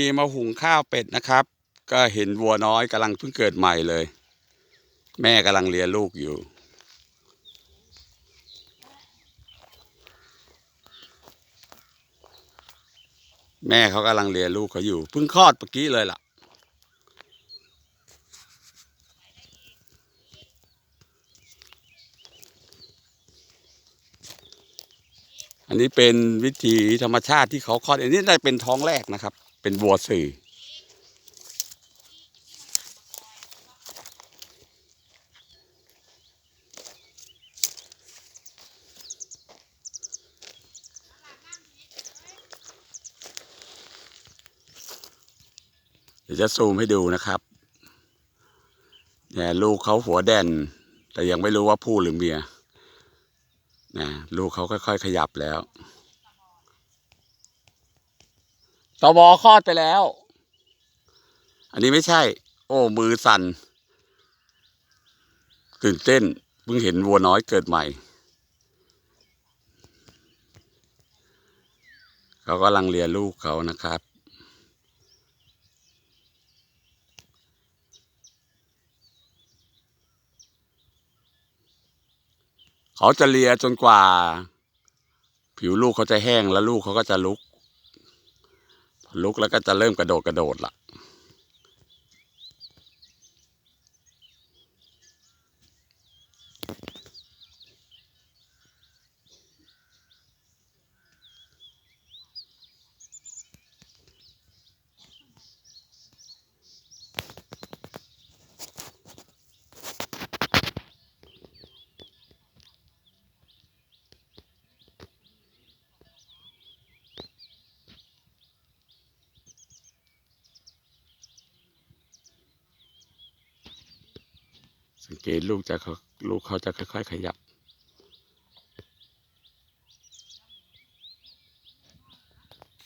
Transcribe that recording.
มีมาหุงข้าวเป็ดนะครับ ก็เห็นวัวน้อยกำลังเพิ่งเกิดใหม่เลย แม่กำลังเลี้ยลูกอยู่ แม่เขากำลังเลี้ยลูกเขาอยู่เพิ่งคลอดเมื่อกี้เลยล่ะ อันนี้เป็นวิธีธรรมชาติที่เขาคลอด อันนี้ได้เป็นท้องแรกนะครับ เป็นวัวสื่อเดี๋ยวจะซูมให้ดูนะครับเนี่ยลูกเขาหัวแดน แต่ยังไม่รู้ว่าผู้หรือเมีย นะลูกเขาค่อยๆขยับแล้วตบอคลอดไปแล้ว อันนี้ไม่ใช่ โอ้ มือสั่น ตื่นเต้น เพิ่งเห็นวัวน้อยเกิดใหม่ เขากำลังเลียนลูกเขานะครับ เขาจะเลียจนกว่า ผิวลูกเขาจะแห้งแล้วลูกเขาก็จะลุก ลุกแล้วก็จะเริ่มกระโดดกระโดดละ เกตลูกจะเขาลูกเขาจะค่อย ๆ ขยับ